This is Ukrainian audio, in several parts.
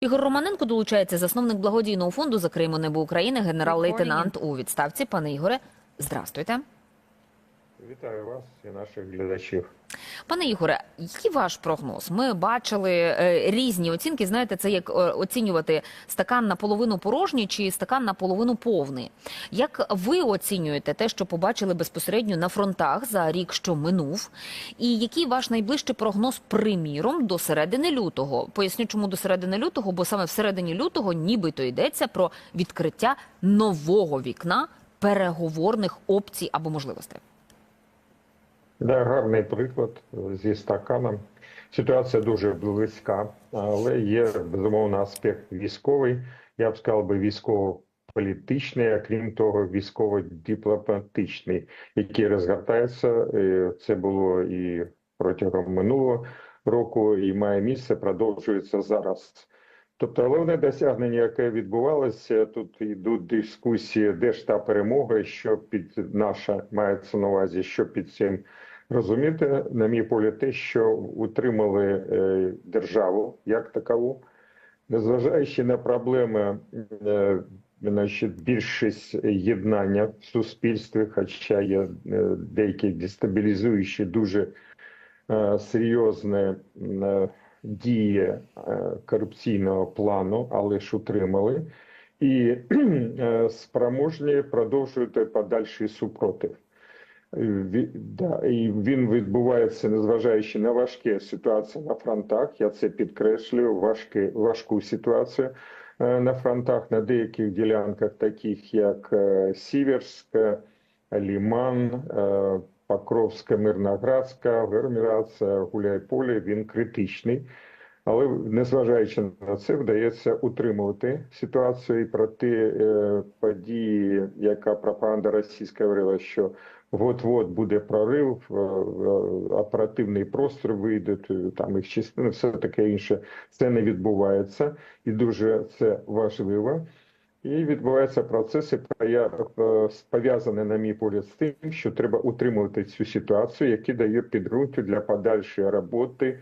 Ігор Романенко долучається засновник благодійного фонду за Криму небо України, генерал-лейтенант у відставці. Пане Ігоре, здрастуйте. Вітаю вас і наших глядачів. Пане Ігоре, який ваш прогноз? Ми бачили е, різні оцінки. Знаєте, це як е, оцінювати стакан наполовину порожній чи стакан наполовину повний. Як ви оцінюєте те, що побачили безпосередньо на фронтах за рік, що минув? І який ваш найближчий прогноз, приміром, до середини лютого? Поясню, чому до середини лютого, бо саме в середині лютого нібито йдеться про відкриття нового вікна переговорних опцій або можливостей. Да, гарний приклад зі стаканом. Ситуація дуже близька, але є безумовно аспект військовий. Я б сказав би військово-політичний, а крім того, військово-дипломатичний, який розгортається. Це було і протягом минулого року, і має місце, продовжується зараз. Тобто головне досягнення, яке відбувалося, тут йдуть дискусії, де ж та перемога, що під наша мається на увазі, що під цим розуміти, на мій погляд, те, що утримали е, державу як такову, незважаючи на проблеми, е, значить, більшість єднання в суспільстві, хоча є е, деякі дестабілізуючі дуже серйозні дії корупційного плану, але ж утримали, і спроможні продовжувати подальший супротив. Да, і він відбувається, незважаючи на важкі ситуації на фронтах. Я це підкреслюю, важкі, важку ситуацію е, на фронтах на деяких ділянках, таких як е, Сіверськ, е, Ліман, Покровська, Мирноградська, Вермірація, Гуляйполе, він критичний. Але незважаючи на це, вдається утримувати ситуацію і проти події, яка пропаганда російська говорила, що от-от буде прорив, е, е, оперативний простір вийде, там їх частини, все таке інше. Це не відбувається, і дуже це важливо. І відбуваються процеси, е, пов'язані, на мій погляд, з тим, що треба утримувати цю ситуацію, які дає підґрунтя для подальшої роботи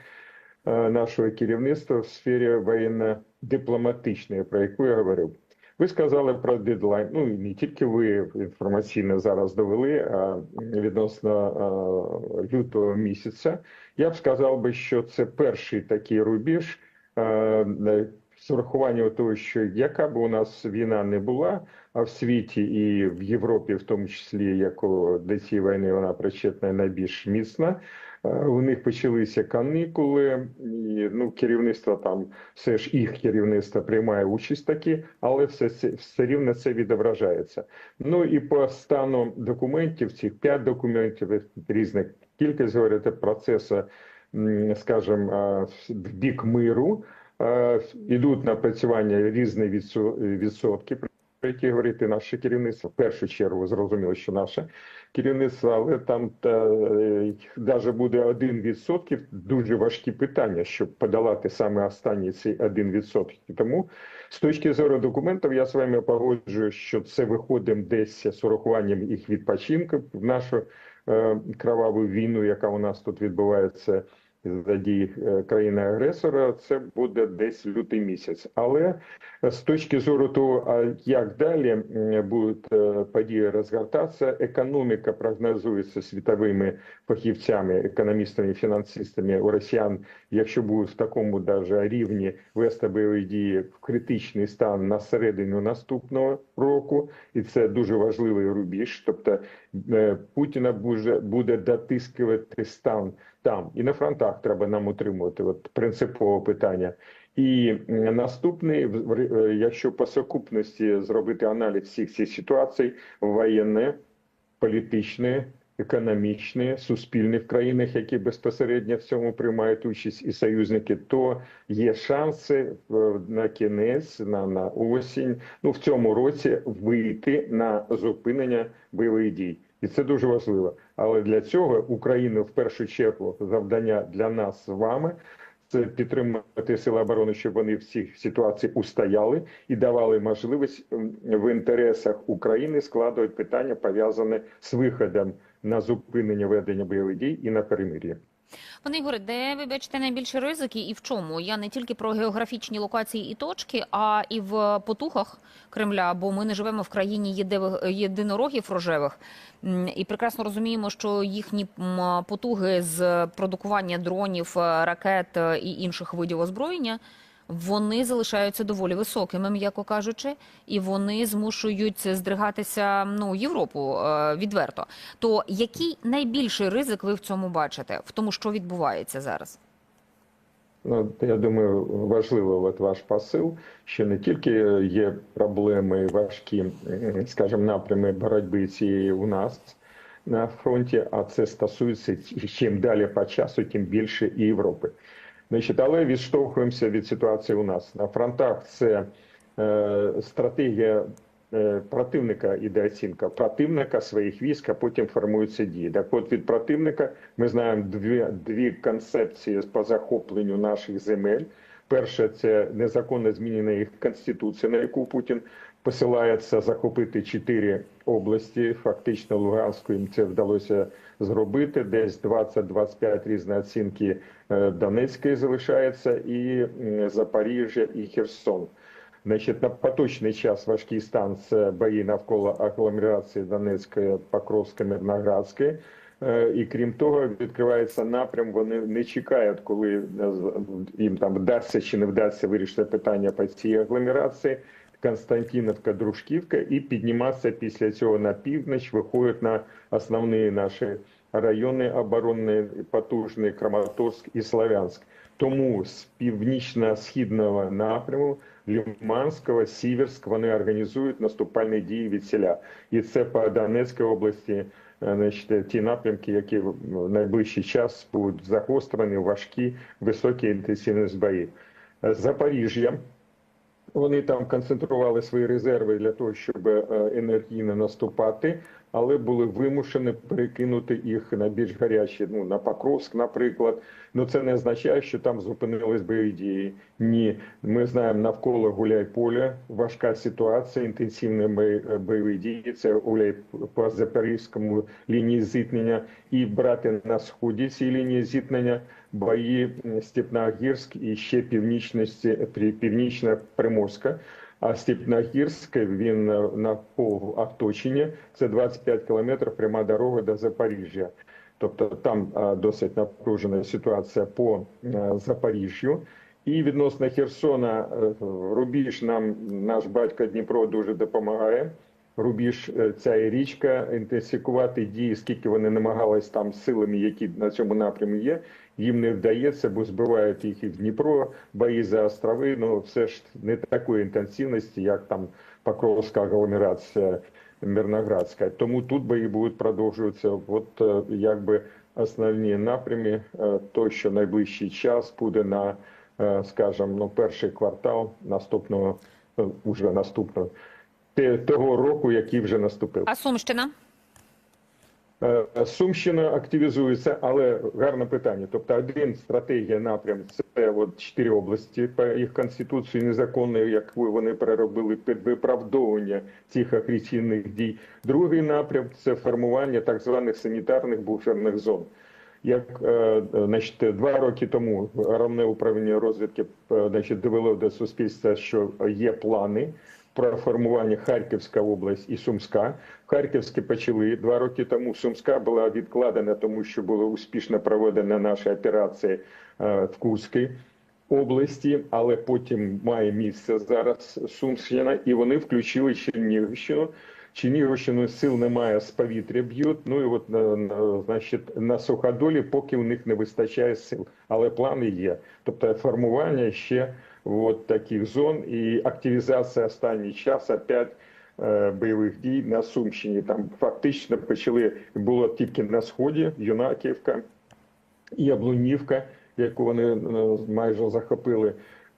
нашого керівництва в сфері воєнно-дипломатичної, про яку я говорив. Ви сказали про дедлайн. Ну і не тільки ви інформаційно зараз довели, а відносно е, лютого місяця. Я б сказав би, що це перший такий рубіж. е, з урахуванням того, що яка б у нас війна не була, а в світі і в Європі, в тому числі, яко до цієї війни вона причетна найбільш міцна. Е, У них почалися канікули, і ну керівництво там все ж їх керівництво приймає участь такі, але все все рівно це відображається. Ну і по стану документів, цих п'ять документів різних кількість говорити процесу, скажімо, в бік миру. Е, Ідуть напрацювання різні відсотки, які говорити наше керівництво. В першу чергу зрозуміло, що наше керівництво, але там та, навіть буде один відсотків дуже важкі питання, щоб подолати саме цей один відсоток. Тому з точки зору документів я з вами погоджую, що це виходимо десь з урахуванням їх відпочинку в нашу е, кроваву війну, яка у нас тут відбувається за дії е, країни-агресора, це буде десь лютий місяць. Але з точки зору того, як далі будуть е, події розгортатися, економіка прогнозується світовими фахівцями, економістами, фінансистами у росіян, якщо будуть в такому даже рівні вести бойові дії в критичний стан на середину наступного року, і це дуже важливий рубіж. Тобто е, Путіна буде дотискувати стан там і на фронтах треба нам утримувати. От принципове питання. І наступний, е, якщо по сукупності зробити аналіз всіх цих ситуацій, воєнне, політичне, економічне, суспільне в країнах, які безпосередньо в цьому приймають участь, і союзники, то є шанси е, на кінець, на, на осінь, ну в цьому році вийти на зупинення бойових дій. І це дуже важливо. Але для цього Україна в першу чергу завдання для нас з вами це підтримати сили оборони, щоб вони в цій ситуації устояли і давали можливість в інтересах України складувати питання пов'язане з виходом на зупинення ведення бойових дій і на перемир'я. Пане Ігоре, де ви бачите найбільші ризики і в чому? Я не тільки про географічні локації і точки, а і в потухах Кремля, бо ми не живемо в країні єдинорогів рожевих і прекрасно розуміємо, що їхні потуги з продукування дронів, е, ракет е, і інших видів озброєння. Вони залишаються доволі високими, м'яко кажучи, і вони змушують здригатися ну Європу е, відверто. То який найбільший ризик ви в цьому бачите, в тому, що відбувається зараз? Ну, я думаю, важливо от ваш посил, що не тільки є проблеми важкі, скажімо, напрями боротьби цієї у нас на фронті, а це стосується чим далі по часу, тим більше і Європи. Значить, але відштовхуємося від ситуації у нас на фронтах. Це е, стратегія е, противника іде оцінка противника своїх військ, а потім формуються дії. Так от від противника ми знаємо дві, дві концепції по захопленню наших земель. Перше це незаконно змінена їх конституція, на яку Путін посилається захопити чотири області. Фактично Луганську їм це вдалося зробити. Десь 20-25 різні оцінки е, Донецької залишається, і Запоріжжя, і Херсон. Значить, на поточний час важкий стан це бої навколо агломерації Донецької, Покровської, Мирноградської. Е, І крім того, відкривається напрям. Вони не чекають, коли е, їм там вдасться чи не вдасться вирішити питання по цій агломерації. Константиновка, Дружківка, і підніматися після цього на північ, виходять на основні наші райони оборонні, потужні Краматорськ і Слов'янськ. Тому з північно-східного напряму Лиманського, Сіверськ вони організують наступальні дії від селя. І це по Донецькій області, е, значить, ті напрямки, які в найближчий час будуть загострені, важкі, високі інтенсивність боїв. Запоріжжя. Вони там концентрували свої резерви для того, щоб е, енергійно наступати, але були вимушені перекинути їх на більш гарячі, ну на Покровськ, наприклад. Ну це не означає, що там зупинились бойові дії. Ні, ми знаємо навколо Гуляйполя важка ситуація, інтенсивні бої- бойові дії. Це Гуляй по Запорізькому лінії зіткнення, і брати на сході ці лінії зіткнення бої Степногірськ і ще північності північна Приморська. А Степногірськ він на пол оточення. Це 25 кілометрів пряма дорога до Запоріжжя. Тобто там досить напружена ситуація по е, Запоріжжю. І відносно Херсона, е, рубіж нам наш батько Дніпро дуже допомагає. Рубіж е, ця річка, інтенсифікувати дії, скільки вони намагались там силами, які на цьому напрямі є. Їм не вдається, бо збивають їх і в Дніпро, бої за острови. Ну все ж не такої інтенсивності, як там Покровська агломерація Мирноградська. Тому тут бої будуть продовжуватися. От е, якби основні напрямі, е, то що найближчий час буде на, е, скажімо, ну перший квартал наступного, уже наступного того року, який вже наступив. А Сумщина? Е, Сумщина активізується, але гарне питання. Тобто, один стратегія напрям це от чотири області їх конституції незаконної, як вони переробили під виправдовування цих агресивних дій. Другий напрям це формування так званих санітарних буферних зон. Як е, значить, два роки тому головне управління розвідки е, значить, довело до суспільства, що є плани про формування Харківська область і Сумська. Харківські почали два роки тому. Сумська була відкладена, тому що була успішно проведена наша операція е, в Курській області, але потім має місце зараз Сумщина, і вони включили Чернігівщину. Чернігівщину сил немає з повітря б'ють. Ну і от на, на, значить, на суходолі, поки у них не вистачає сил, але плани є. Тобто формування ще от таких зон і активізація останній час опять е, бойових дій на Сумщині. Там фактично почали було тільки на сході Юнаківка і Яблунівка, яку вони майже захопили.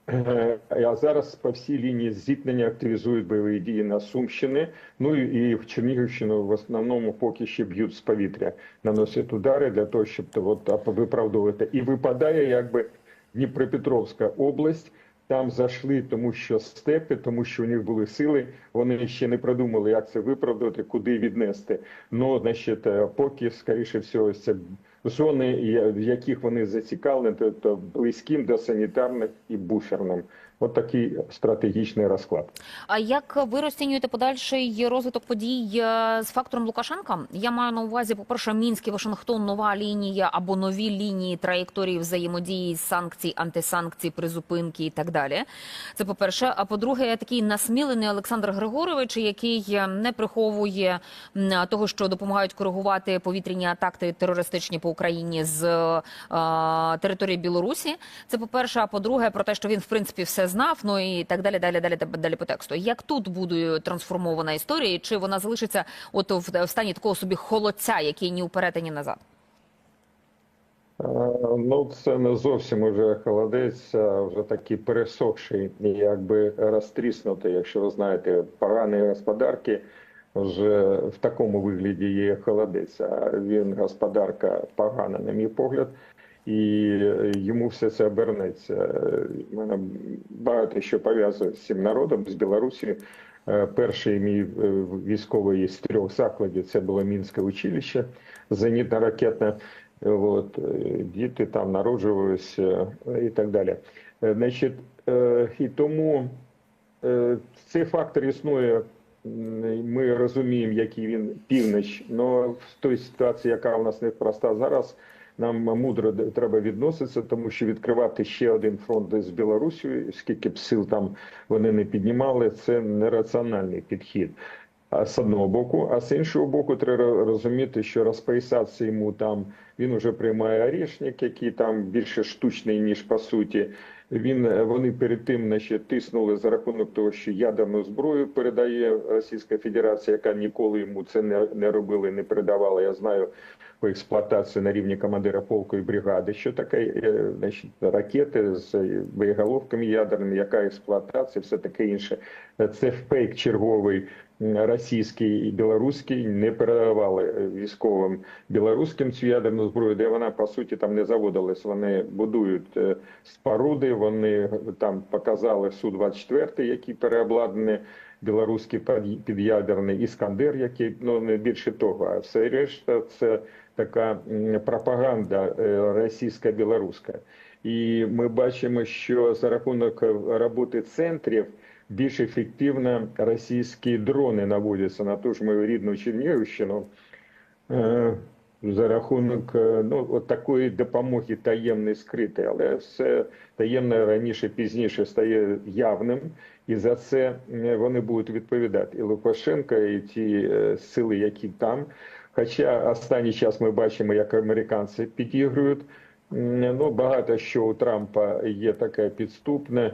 Е, А зараз по всій лінії зіткнення активізують бойові дії на Сумщини. Ну і в Чернігівщину в основному поки ще б'ють з повітря, наносять удари для того, щоб от виправдовувати. І випадає якби Дніпропетровська область. Там зайшли, тому що степи, тому що у них були сили. Вони ще не продумали, як це виправдати, куди віднести. Ну, значить, е, поки, скоріше всього, це зони, в яких вони зацікавлені, тобто близьким до санітарних і буферним. От такий стратегічний розклад. А як ви розцінюєте подальший розвиток подій е, з фактором Лукашенка? Я маю на увазі, по перше, Мінськ і Вашингтон, нова лінія або нові лінії траєкторії взаємодії санкцій, антисанкцій, призупинки і так далі. Це по перше. А по-друге, такий насмілений Олександр Григорович, який е, не приховує того, що допомагають коригувати повітряні атаки терористичні по Україні з е, території Білорусі. Це по перше. А по-друге, про те, що він в принципі все знав, ну і так далі, далі, далі, далі по тексту. Як тут буде трансформована історія, і чи вона залишиться от в, стані такого собі холодця, який ні вперед, ні назад? Е, Ну, це не зовсім уже холодець, а вже такий пересохший, якби розтріснутий, якщо ви знаєте, погані господарки вже в такому вигляді є холодець, а він господарка погана, на мій погляд, і йому все це обернеться. Мене багато що пов'язує з цим народом, з Білорусі. Е, Перший мій е, військовий з трьох закладів це було Мінське училище зенітно-ракетне. От, е, діти там народжувалися е, і так далі. Е, Значить, е, і тому е, цей фактор існує. Ми розуміємо, який він північ, але в той ситуації, яка у нас непроста зараз, нам мудро треба відноситися, тому що відкривати ще один фронт з Білорусією, скільки б сил там вони не піднімали, це нераціональний підхід. А з одного боку, а з іншого боку, треба розуміти, що розписатися йому там він уже приймає орішник, який там більше штучний, ніж по суті. Він вони перед тим значить, тиснули за рахунок того, що ядерну зброю передає Російська Федерація, яка ніколи йому це не, не робила, не передавала. Я знаю по експлуатації на рівні командира полку і бригади, що таке е, значить, ракети з боєголовками ядерними, яка експлуатація, все таке інше. Це фейк черговий російський і білоруський не передавали е, військовим білоруським цю ядерну зброю, де вона по суті там не заводилась. Вони будують е, споруди. Вони там показали су 24 які переобладнані. Білоруський під- під'ядерний іскандер, який ну не більше того, а все решта це така пропаганда е, російська білоруська. І ми бачимо, що за рахунок е, роботи центрів більш ефективно російські дрони наводяться на ту ж мою рідну Чернігівщину. За рахунок е, ну, от такої допомоги таємної скритої, але все таємне раніше пізніше стає явним, і за це вони будуть відповідати. І Лукашенко, і ті е, сили, які там. Хоча останній час ми бачимо, як американці підігрують. Ну, багато що у Трампа є таке підступне,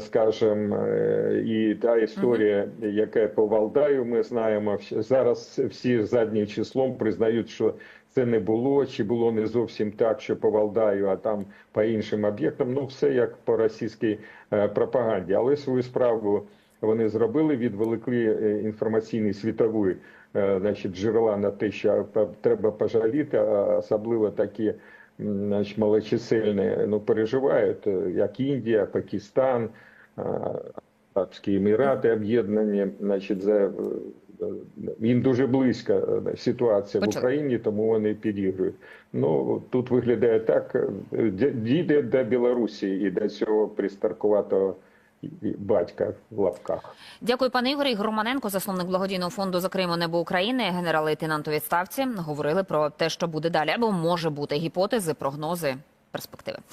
скажем, е, і та історія, яка по Валдаю, ми знаємо, зараз всі заднім числом признають, що це не було, чи було не зовсім так, що по Валдаю, а там по іншим об'єктам. Ну, все як по російській е, пропаганді. Але свою справу вони зробили, відволікли е, інформаційний світовий е, значить, джерела на те, що е, треба пожаліти, особливо такі м, малочисленные, но ну, переживають, е, як Індія, Пакистан, е, Арабські Емірати об'єднані, значить, за, е, їм дуже близька ситуація в Почали. Україні, тому вони підігрують. Ну, тут виглядає так, дійде до Білорусі і до цього пристаркуватого батька в лапках. Дякую, пане Ігорі. Громаненко, засновник благодійного фонду «Закриємо небо України, генерал-лейтенант у відставці, говорили про те, що буде далі, або може бути гіпотези, прогнози, перспективи.